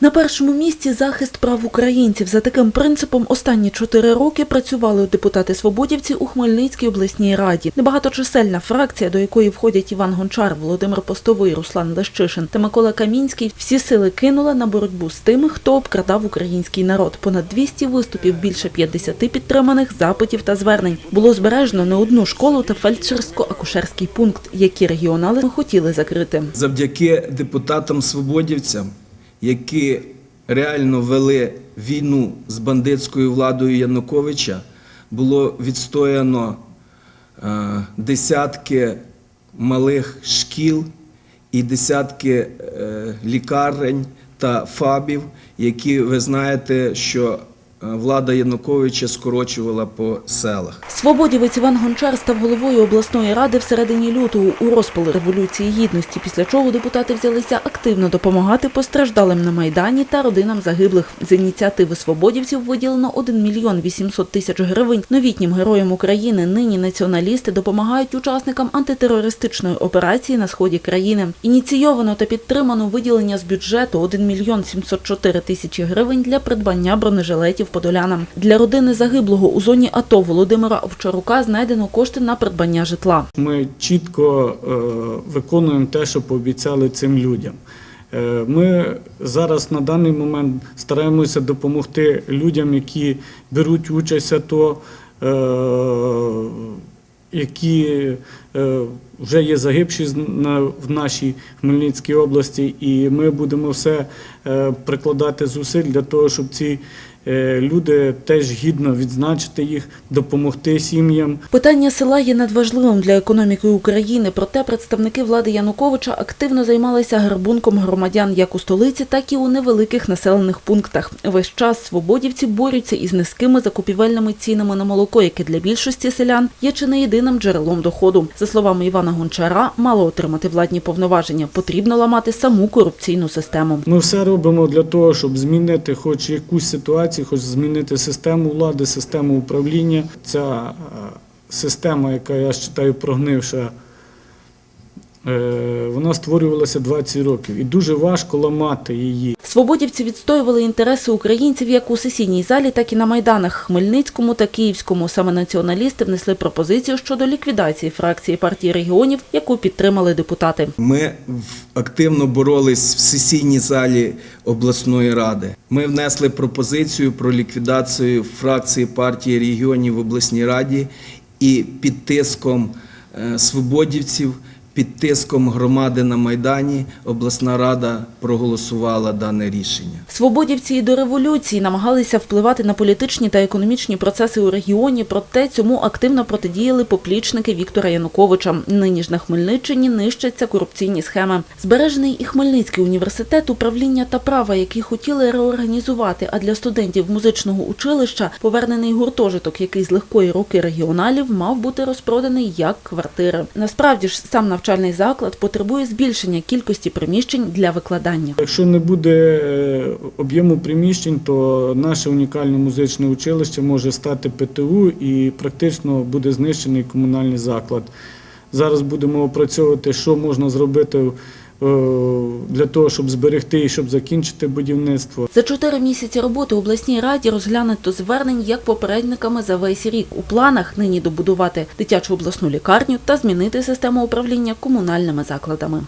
На першому місці захист прав українців. За таким принципом останні чотири роки працювали депутати-свободівці у Хмельницькій обласній раді. Небагаточисельна фракція, до якої входять Іван Гончар, Володимир Постовий, Руслан Лещишин та Микола Камінський, всі сили кинула на боротьбу з тими, хто обкрадав український народ. Понад 200 виступів, більше 50 підтриманих запитів та звернень. Було збережено не одну школу та фельдшерсько-акушерський пункт, які регіонали хотіли закрити. завдяки депутатам-свободівцям, які реально вели війну з бандитською владою Януковича, було відстояно е, десятки малих шкіл і десятки е, лікарень та фабів, які ви знаєте, що влада Януковича скорочувала по селах. Свободівець Іван Гончар став головою обласної ради в середині лютого у розпали революції гідності, після чого депутати взялися активно допомагати постраждалим на майдані та родинам загиблих. З ініціативи свободівців виділено 1 мільйон 800 тисяч гривень. Новітнім героям України нині націоналісти допомагають учасникам антитерористичної операції на сході країни. Ініційовано та підтримано виділення з бюджету 1 мільйон 704 тисячі гривень для придбання бронежилетів подолянам. Для родини загиблого у зоні АТО Володимира Овчарука знайдено кошти на придбання житла. Ми чітко е, виконуємо те, що пообіцяли цим людям. Е, Ми зараз на даний момент стараємося допомогти людям, які беруть участь АТО, е, які вже є загибші в нашій Хмельницькій області, і ми будемо все прикладати зусиль для того, щоб ці люди теж гідно відзначити їх, допомогти сім'ям. Питання села є надважливим для економіки України, проте представники влади Януковича активно займалися грабунком громадян як у столиці, так і у невеликих населених пунктах. Весь час свободівці борються із низькими закупівельними цінами на молоко, яке для більшості селян є чи не єдиним джерелом доходу. За словами Івана Гончара, мало отримати владні повноваження, потрібно ламати саму корупційну систему. Ми все робимо для того, щоб змінити хоч якусь ситуацію, хоч змінити систему влади, систему управління. Ця е, система, яка я вважаю прогнивша, вона створювалася 20 років і дуже важко ламати її. Свободівці відстоювали інтереси українців як у сесійній залі, так і на майданах Хмельницькому та Київському. Саме націоналісти внесли пропозицію щодо ліквідації фракції партії регіонів, яку підтримали депутати. Ми в- активно боролись в сесійній залі обласної ради. Ми внесли пропозицію про ліквідацію фракції партії регіонів в обласній раді і під тиском е, свободівців, під тиском громади на Майдані обласна рада проголосувала дане рішення. Свободівці і до революції намагалися впливати на політичні та економічні процеси у регіоні, проте цьому активно протидіяли поплічники Віктора Януковича. Нині ж на Хмельниччині нищаться корупційні схеми. Збережений і Хмельницький університет управління та права, які хотіли реорганізувати, а для студентів музичного училища повернений гуртожиток, який з легкої руки регіоналів мав бути розпроданий як квартири. Насправді ж сам навчальний заклад потребує збільшення кількості приміщень для викладання. Якщо не буде е, об'єму приміщень, то наше унікальне музичне училище може стати ПТУ і практично буде знищений комунальний заклад. Зараз будемо опрацьовувати, що можна зробити для того, щоб зберегти і щоб закінчити будівництво. За чотири місяці роботи обласній раді розглянуто звернень як попередниками за весь рік. У планах нині добудувати дитячу обласну лікарню та змінити систему управління комунальними закладами.